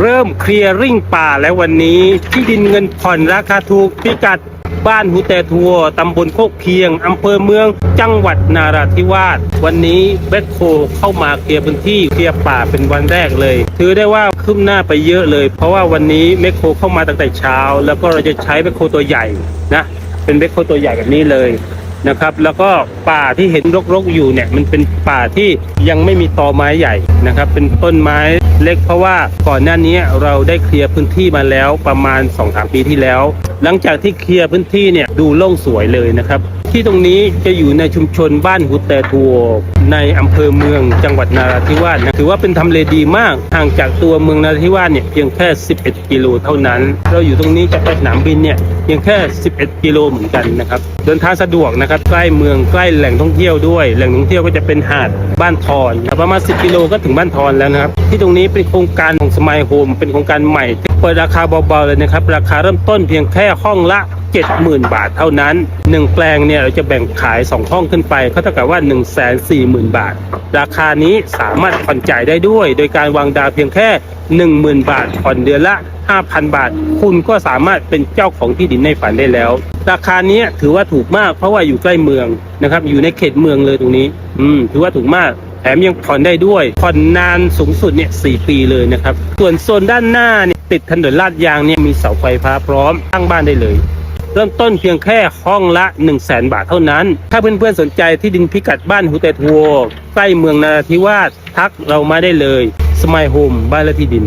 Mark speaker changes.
Speaker 1: เริ่มเคลียร์ริ่งป่าแล้ววันนี้ที่ดินเงินผ่อนราคาถูกพิกัดบ้านหูแต่ทัวตำบลโคกเพียง อำเภอเมือง จังหวัดนาราธิวาส วันนี้แบคโคเข้ามาเคลียร์พื้นที่เคลียร์ป่าเป็นวันแรกเลย ถือได้ว่าขึ้นหน้าไปเยอะเลย เพราะว่าวันนี้แมคโคเข้ามาตั้งแต่เช้า แล้วก็เราจะใช้แมคโคตัวใหญ่นะ เป็นแมคโคตัวใหญ่แบบนี้เลยนะครับ แล้วก็ป่าที่เห็นรกๆอยู่เนี่ย มันเป็นป่าที่ยังไม่มีตอไม้ใหญ่นะครับ เป็นต้นไม้ เล็กเพราะว่าก่อนหน้านี้เราได้เคลียร์พื้นที่มาแล้วประมาณ2อสปีที่แล้ว หลังจากที่เคลียร์พื้นที่เนี่ยดูโล่งสวยเลยนะครับ ที่ตรงนี้จะอยู่ในชุมชนบ้านหุแตทัวในอำเภอเมืองจังหวัดนาราธิวาสนะถือว่าเป็นทำเลดีมากห่างจากตัวเมืองนาราธิวาสเนี่ยเพียงแค่ 11 กิโลเท่านั้น เราอยู่ตรงนี้จากสนามบินเนี่ยเพียงแค่ 11 กิโลเหมือนกันนะครับเดินทางสะดวกนะครับใกล้เมืองใกล้แหล่งท่องเที่ยวด้วย แหล่งท่องเที่ยวก็จะเป็นหาดบ้านทอนประมาณ 10 กิโลก็ถึงบ้านทอนแล้วนะครับที่ตรงนี้เป็นโครงการของสมัยโฮมเป็นโครงการใหม่เปิดราคาเบาๆเลยนะครับราคาเริ่มต้นเพียงแค่ห้องละ 70,000 บาทเท่านั้น 1 แปลงเนี่ยเราจะแบ่งขาย 2 ห้องขึ้นไปเขาเท่ากับว่า 140,000 บาท ราคานี้สามารถผ่อนจ่ายได้ด้วย โดยการวางดาวเพียงแค่ 10,000 บาทผ่อนเดือนละ 5,000 บาท คุณก็สามารถเป็นเจ้าของที่ดินในฝันได้แล้ว ราคานี้ถือว่าถูกมากเพราะว่าอยู่ใกล้เมืองนะครับอยู่ในเขตเมืองเลยตรงนี้ อืมถือว่าถูกมากแถมยังผ่อนได้ด้วย ผ่อนนานสูงสุดเนี่ยสปีเลยนะครับ ส่วนโซนด้านหน้าเนี่ยติดถนนลาดยางเนี่ยมีเสาไฟฟ้าพร้อมตั้งบ้านได้เลย เริ่มต้นเพียงแค่ห้องละ 1 0 0 0 0แบาทเท่านั้น ถ้าเพื่อนๆสนใจที่ดินพิกัดบ้านหูเตทัวใกล้เมืองนาราธิวาสทักเรามาได้เลย สมัยโฮมบ้านและที่ดิน